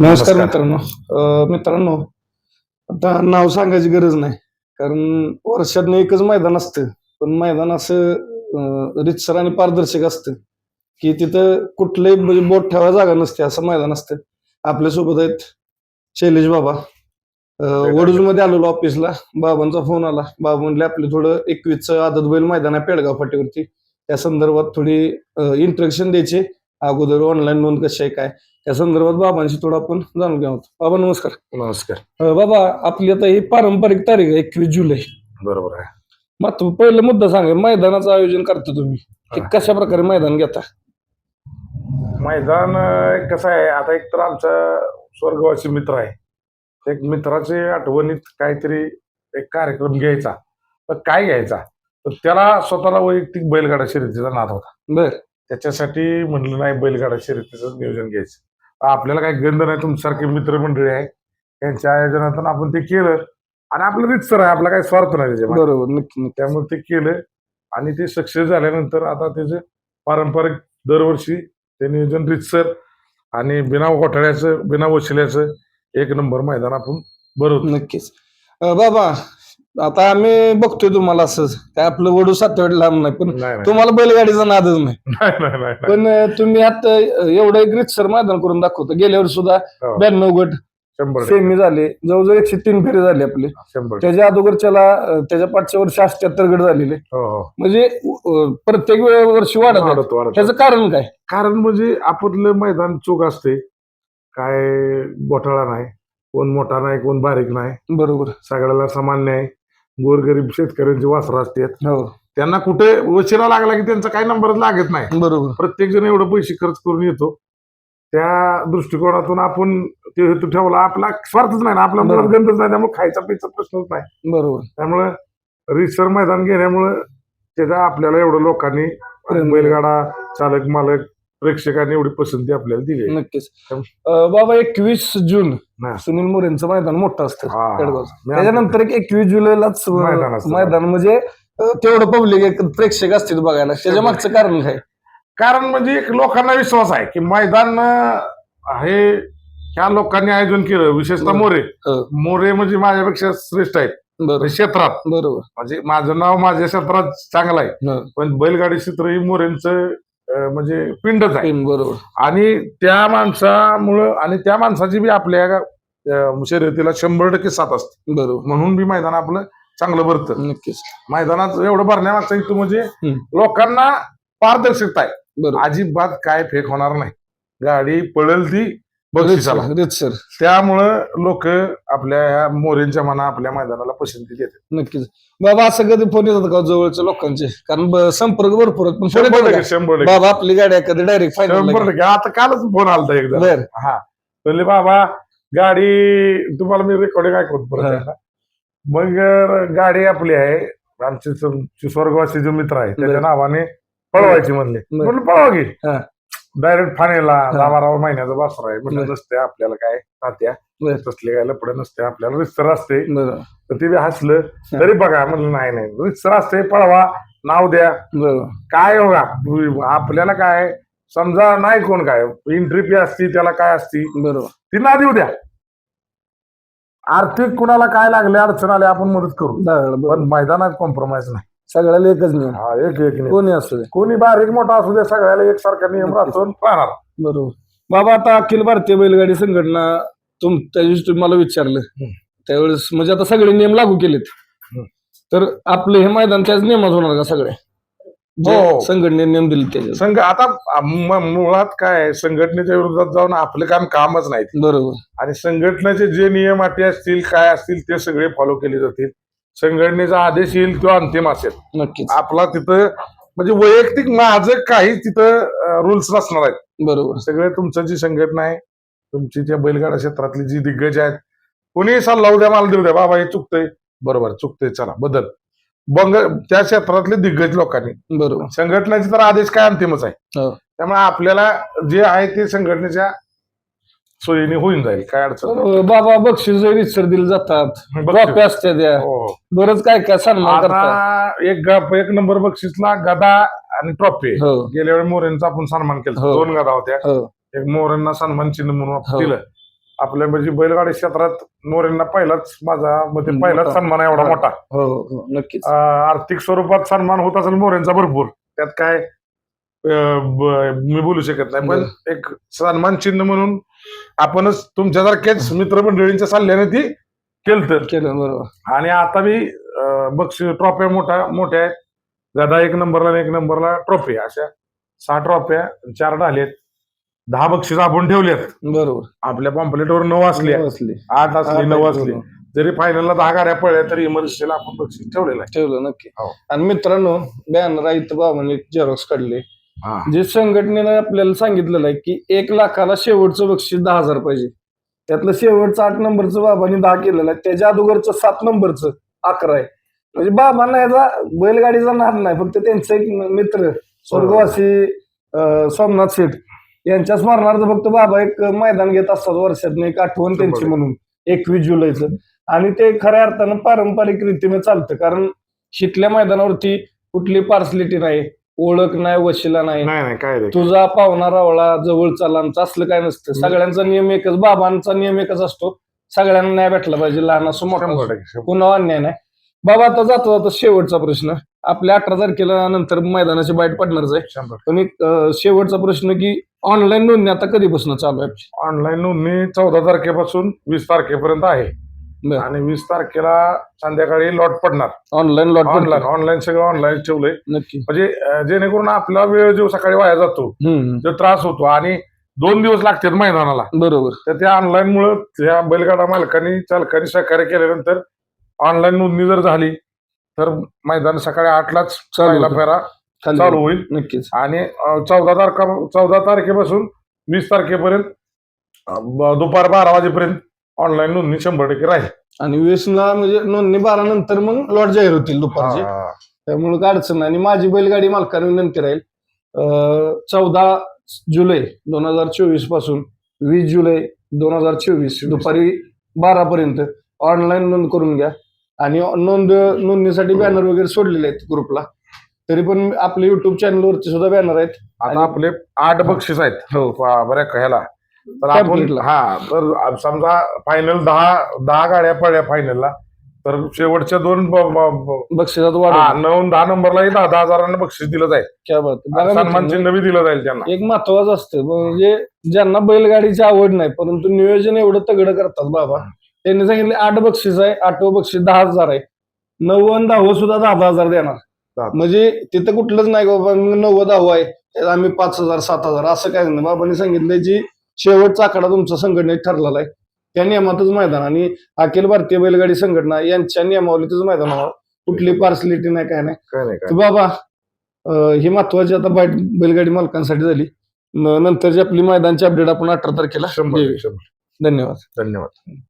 नमस्कार. मित्रांनो. मित्रांनो आता नाव सांगायची गरज नाही. कारण वर्षातनं एकच मैदान असतं. पण मैदान असं रितसर आणि पारदर्शक असतं. की तिथं कुठलंही म्हणजे बोट ठेवायला जागा नसते. असं मैदान असतं. आपल्यासोबत आहेत शैलेश बाबा. वडूजमध्ये आलेलो ऑफिसला बाबांचा फोन आला. बाबा म्हणले आपले थोडं एकवीसचं आदत बैल मैदान आहे पेडगाव फाटीवरती. त्या संदर्भात थोडी इंट्रक्शन द्यायचे. अगोदर ऑनलाईन नोंद कशी आहे काय? त्या संदर्भात बाबांशी थोडं आपण जाणून घ्या बाबा नमस्कार. नमस्कार. अं, बाबा आपली आता ही पारंपरिक तारीख आहे एकवीस जुलै. बरोबर आहे. मग पहिला मुद्दा सांगा मैदानाचं आयोजन करता तुम्ही? हा. कशा प्रकारे मैदान घेता? मैदान अं, कसं आहे आता एक तर आमचा स्वर्गवासी मित्र आहे. एक मित्राचे आठवणीत काहीतरी एक कार्यक्रम घ्यायचा. तर काय घ्यायचा? तर त्याला स्वतःला वैयक्तिक बैलगाडा शर्यतीचा नाद होता. बर. त्याच्यासाठी म्हणलं नाही बैलगाडा शर्यतीचं नियोजन घ्यायचं. आपल्याला काही गंध नाही तुमच्यासारखे मित्रमंडळी आहे. त्यांच्या आयोजनातून आपण ते केलं. आणि आपलं रितसर आहे आपला काही स्वार्थ नाही त्याच्यामध्ये. बरोबर नक्की त्यामुळे ते केलं. आणि ते सक्सेस झाल्यानंतर आता त्याचे पारंपरिक दरवर्षी ते नियोजन रितसर आणि बिना घोटाळ्याचं बिना वशिल्याचं एक नंबर मैदान आपण भरवतो. नक्कीच. बाबा आता आम्ही बघतोय तुम्हाला असंच काय आपलं वडू सातवड लांब नाही पण नाही नाही. तुम्हाला बैलगाडीचा नादच नाही. नाही, नाही, नाही, नाही. पण अं, तुम्ही आता एवढं एक रितसर मैदान करून दाखवतो. गेल्या वर्षी सुद्धा हो, ब्याण्णव गट शंभर टक्के, सेमी झाले. जवळजवळ एकशे तीन फेरे झाले आपले. शंभर टक्के. त्याच्या अगोदरच्याला अं, त्याच्या पाठच्या वर्षी अठ्याहत्तर गट झालेले. हो हो. म्हणजे अं, प्रत्येक वे- वर्षी वाढत आहे. वाढत, वाढत. त्याचं कारण काय? कारण म्हणजे आपलं मैदान चूक असते काय घोटाळा नाही. कोण मोठा नाही कोण बारीक नाही. बरोबर. सगळ्याला समान न्याय गोरगरीब शेतकऱ्यांची वासरं असतात. हो. त्यांना कुठे वशिला लागला की त्यांचा काही नंबरच लागत नाही. बरोबर. प्रत्येक जण एवढं पैसे खर्च करून येतो. त्या दृष्टिकोनातून आपण ते हेतू ठेवला. आपला स्वार्थच नाही ना. आपला मुलात. गंधच नाही. त्यामुळे खायचा पिचा प्रश्नच नाही. बरोबर. त्यामुळं रिसर मैदान घेण्यामुळं त्याचा आपल्याला एवढं लोकांनी. बैलगाडा चालक मालक प्रेक्षकांनी एवढी पसंती आपल्याला दिली. नक्कीच अं, बाबा एकवीस जून हा. सुनील मोरेंचं मैदान मोठं असतं हा. मी त्याच्यानंतर एक एकवीस जुलैलाच अं, मैदान असतं. मैदान म्हणजे अं, तेवढं पब्लिक एक प्रेक्षक असतील बघायला त्याच्या मागचं कारण काय कारण म्हणजे एक लोकांना विश्वास आहे की मैदान अं, हे ह्या लोकांनी आयोजन केलं विशेषतः. मोरे हो. मोरे म्हणजे माझ्यापेक्षा श्रेष्ठ आहेत बरोबर क्षेत्रात बरोबर म्हणजे माझं नाव माझ्या क्षेत्रात चांगलं आहे हो. पण बैलगाडी क्षेत्र ही मोरेंचं म्हणजे पिंडच आहे. बरोबर. आणि त्या माणसामुळं आणि त्या माणसाची बी आपल्या शर्यतीला शंभर टक्के साथ असते. बरोबर. म्हणून बी मैदान आपलं चांगलं भरतं. नक्कीच. मैदानात एवढं भरण्यामागचा हेतू म्हणजे. लोकांना पारदर्शकता आहे. अजिबात काय फेक होणार नाही. गाडी पळेल ती बक्षिसाला सर त्यामुळं लोक आपल्या ह्या मोरेंच्या मना आपल्या मैदानाला पसंती देतात. नक्कीच. बाबा असं कधी फोन येतात का जवळच्या लोकांचे? कारण ब- संपर्क भरपूर आहेत पण फोन शंभर येतात टक्के का? शंभर टक्के. बाबा आपली गाडी कधी डायरेक्ट शंभर फायनल टक्के. आता कालच फोन आलता एकदा. बर. हा. म्हणले बाबा गाडी तुम्हाला मी रेकॉर्डिंग ऐकवत परत हा. एकदा. मग अं, गाडी आपली आहे. आमचे स्वर्गवासी जो मित्र आहे त्याच्या बर. नावाने पळवायची म्हणले. बर. म्हणलं पळवा की. हा. डायरेक्ट फानेला हा. दहा बारा महिन्याचा वासर आहे. बर. म्हणलं नसते आपल्याला काय तात्या. तसले काय लपडे नसते आपल्याला रिस्तर असते. तर ते बी हसलं. तरी बघा म्हणलं नाही नाही. रिस्तर असते पळवा नाव द्या. काय बघा आपल्याला काय? समजा नाही कोण काय. एंट्री फी असती त्याला काय असती? बरोबर. ती ना देऊ द्या. आर्थिक कुणाला काय लागले अडचण आले आपण मदत करू. पण मैदानात कॉम्प्रोमाइज नाही. सगळ्याला एकच नियम. हा एक एक नियम. कोणी असू दे. कोणी बारीक मोठा असू दे सगळ्याला एकसारखा नियम राहतो राहणार. बरोबर. बाबा आता अखिल भारतीय बैलगाडी संघटना तुम त्या दिवशी तुम्ही मला विचारलं. त्यावेळेस म्हणजे आता सगळे नियम लागू केलेत. तर आपले हे मैदान त्याच नियमात होणार का सगळे? जे हो. संघटनेने नियम दिले त्याच्यात संघ आता म- मुळात काय आहे, संघटनेच्या विरोधात जाऊन आपलं काम कामच नाही बरोबर. आणि संघटनेचे जे नियम अटी असतील काय असतील ते सगळे फॉलो केले जातील. संघटनेचा आदेश येईल तो अंतिम असेल. नक्कीच. आपला तिथं म्हणजे वैयक्तिक माझं काही तिथं रूल्स नसणार आहेत. बरोबर. सगळे तुमचं जी संघटना आहे तुमची त्या बैलगाडा क्षेत्रातली जी दिग्गज आहेत कोणी सल्ला उद्या मला देऊ द्या बाबा हे चुकतंय. बरोबर चुकतंय चला बदल. बंग त्या क्षेत्रातले दिग्गज लोकांनी. बरोबर. संघटनेचे तर आदेश काय अंतिमच आहे. हो. त्यामुळे आपल्याला जे आहे ते संघटनेच्या सोयीने होऊन जाईल काय अडचण नाही. बाबा बक्षीस रितसर दिले जातात बक्षीस. ट्रॉफी असते त्या हो. बरंच काय काय सन्मान करतात आता एक ग- एक नंबर बक्षीसला गदा आणि ट्रॉफी हो गेल्या वेळी मोरेंचा आपण सन्मान केला हो. दोन गदा होत्या हो एक मोरांना सन्मान चिन्ह म्हणून आपण हो. दिलं आपल्या म्हणजे बैलगाडी क्षेत्रात मोरेंना पहिलाच माझा हम्म, पहिलाच मोठा. सन्मान आहे एवढा. मोठा हो हो नक्कीच अं, आर्थिक स्वरूपात सन्मान होत असेल मोरेंचा भरपूर त्यात काय अं, ब- मी बोलू शकत नाही पण एक सन्मान चिन्ह म्हणून आपणच तुमच्यासारख्याच मित्रमंडळींच्या सल्ल्याने ती केलं केलं बरोबर. आणि आता मी बक्षीस ट्रॉफ्या मोठ्या मोठ्या आहेत. गदा एक नंबरला आणि एक नंबरला ट्रॉफी अशा सहा ट्रॉफ्या चार आहेत. दहा बक्षीस आपण ठेवलेत. बरोबर. आपल्या पॉम्पलेटवर नऊ असले. बसली आठ असली नऊ असली. जरी फायनलला दहा गाड्या पडल्या तरी इमर्जन्सीला आपण बक्षीस ठेवलेलं ठेवलं नक्की. हो. आणि मित्रांनो बॅनर आहेत बाबांनी झेरॉक्स काढले. जे संघटनेनं आपल्याला सांगितलेलं आहे की एक लाखाला शेवटचं बक्षीस दहा हजार पाहिजे. त्यातलं शेवटचं आठ नंबरचं बाबांनी दहा केलेलं आहे. त्याच्या अगोदरचं सात नंबरचं अकरा आहे. म्हणजे बाबांना याचा बैलगाडीचा नाद नाही. फक्त त्यांचे एक मित्र स्वर्गवासी सोमनाथ शेठ यांच्या स्मरणार्थ फक्त बाबा एक मैदान घेत असतात वर्षातून एक आठवण त्यांची. म्हणून. एकवीस जुलैचं. आणि ते खऱ्या अर्थानं पारंपरिक रीतीने चालतं. कारण शिकल्या मैदानावरती कुठली पार्सलिटी नाही. ओळख नाही वशिला नाही. नाही नाही काय तुझा पाहुणा रावळा जवळचा लांबचा असलं काय नसतं. सगळ्यांचा नियम एकच बाबांचा नियम एकच असतो. सगळ्यांना न्याय भेटला पाहिजे लहान असो मोठा असो. शंभर टक्के शंभर. कुणावर अन्याय नाही. बाबा आता जातो जातो शेवटचा प्रश्न. आपल्या अठरा तारखेला नंतर मैदानाची बाईट पडणारच आहे. शंभर पण एक अं, शेवटचा प्रश्न की ऑनलाईन नोंदणी आता कधीपासून चालू आहे ऑनलाईन नोंदणी चौदा तारखेपासून वीस तारखेपर्यंत आहे. बरं. आणि वीस तारखेला संध्याकाळी लॉट पडणार. ऑनलाईन लॉट ऑनलाईन ऑनलाईन सगळं ऑनलाईन ठेवलंय. नक्की. म्हणजे अं, जेणेकरून आपला वेळ जो सकाळी वाया जातो हम्म, जो त्रास होतो आणि दोन दिवस लागतात मैदानाला. बरोबर. तर त्या ऑनलाईन मुळे त्या बैलगाडा मालकांनी चालकांनी सहकार्य केल्यानंतर ऑनलाईन नोंदणी जर झाली तर मैदान सकाळी आठलाच चालू पहिला होतं. फेरा खाली चालू होईल. नक्कीच. आणि चौदा तारखा चौदा तारखेपासून वीस तारखेपर्यंत अं, ब- दुपार बारा वाजेपर्यंत ऑनलाईन नोंदणी शंभर टक्के राहील. आणि वीसला म्हणजे नोंदणी बारा नंतर मग लॉट जाहीर होतील दुपारचे. हा. त्यामुळे काय अडचण नाही. आणि माझी बैलगाडी मालकांना विनंती राहील चौदा जुलै दोन हजार चोवीसपासून वीस जुलै दोन हजार चोवीस दुपारी बारा पर्यंत ऑनलाईन नोंद करून घ्या. आणि नोंद नोंदणीसाठी बॅनर वगैरे सोडलेले आहेत ग्रुपला तरी पण आपल्या युट्यूब चॅनलवरती सुद्धा बॅनर आहेत. आता आपले आठ बक्षीस आहेत. हो. बऱ्या ह्याला. तर आपण हा तर समजा फायनल दहा दहा गाड्या पडल्या फायनलला तर शेवटच्या दोन बक्षिसात वाढ नऊ दहा नंबरलाही दहा दहा हजारांना बक्षीस दिलं जाईल. सन्मान चिन्ह बी दिलं जाईल त्यांना. एक महत्वाचं असतं म्हणजे ज्यांना बैलगाडीची आवड नाही परंतु नियोजन एवढं तगडं करतात बाबा. त्यांनी सांगितले आठ बक्षीस आहे आठवं बक्षीस दहा हजार आहे. नव्वद दहावं सुद्धा दहा दहा हजार देणार. म्हणजे तिथं कुठलंच नाही बाबा नव्वद दहावं आहे. आम्ही पाच हजार सात हजार असं काय नाही. बाबांनी सांगितलंय जी शेवटचा आकडा तुमचा संघटनेत ठरलेला आहे. त्या नियमातच मैदान आणि अखिल भारतीय बैलगाडी संघटना यांच्या नियमावलीतच मैदान व्हावं कुठली पार्सलिटी नाही काय नाही. तर बाबा ही महत्वाची आता बाईट बैलगाडी मालकांसाठी झाली. नंतरची आपली मैदानची अपडेट आपण अठरा तारखेला धन्यवाद. धन्यवाद.